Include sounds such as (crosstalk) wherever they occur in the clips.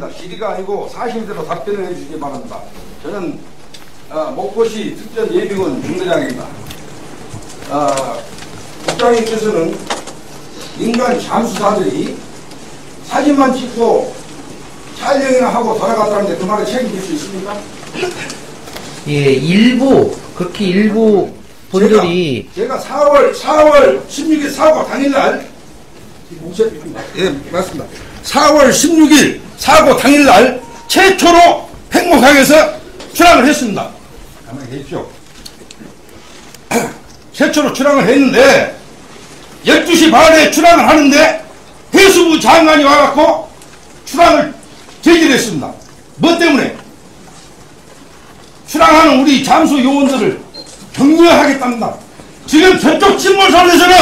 질의가 아니고 사실대로 답변을 해주시기 바랍니다. 저는 어, 목포시 특전 예비군 중대장입니다. 어, 국장님께서는 민간 잠수사들이 사진만 찍고 촬영이나 하고 돌아갔다는데 그 말을 책임질 수 있습니까? 예, 일부 그렇게 일부 분들이 제가, 제가 4월 4월 16일 사고 당일날 예 맞습니다. 4월 16일 사고 당일날 최초로 팽목항에서 출항을 했습니다. 가만히 계십시오. (clears throat) 최초로 출항을 했는데 12시 반에 출항을 하는데 해수부 장관이 와갖고 출항을 제지를 했습니다. 뭐 때문에? 출항하는 우리 잠수 요원들을 격려하겠답니다. 지금 저쪽 침몰선에서는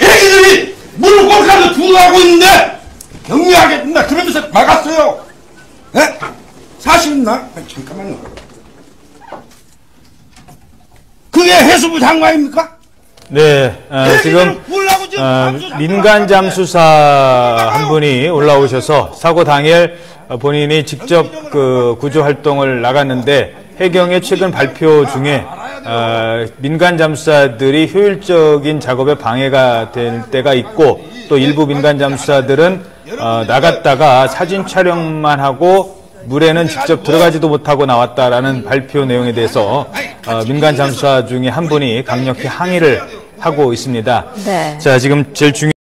애기들이 물을 꼴까지 두고 가고 있는데 격려하겠습니다. 그러면서 막았어요. 네? 사실 있나? 아니, 잠깐만요. 그게 해수부 장관입니까? 네, 어, 지금 어, 민간 잠수사 한 분이 올라오셔서 사고 당일 어, 본인이 직접 그 구조 활동을 나갔는데 해경의 최근 발표 중에 어, 민간 잠수사들이 효율적인 작업에 방해가 될 때가 있고 또 일부 민간 잠수사들은 어, 나갔다가 사진 촬영만 하고 물에는 직접 들어가지도 못하고 나왔다라는 발표 내용에 대해서 어, 민간 잠수사 중에 한 분이 강력히 항의를 하고 있습니다. 네. 자, 지금 제일 중요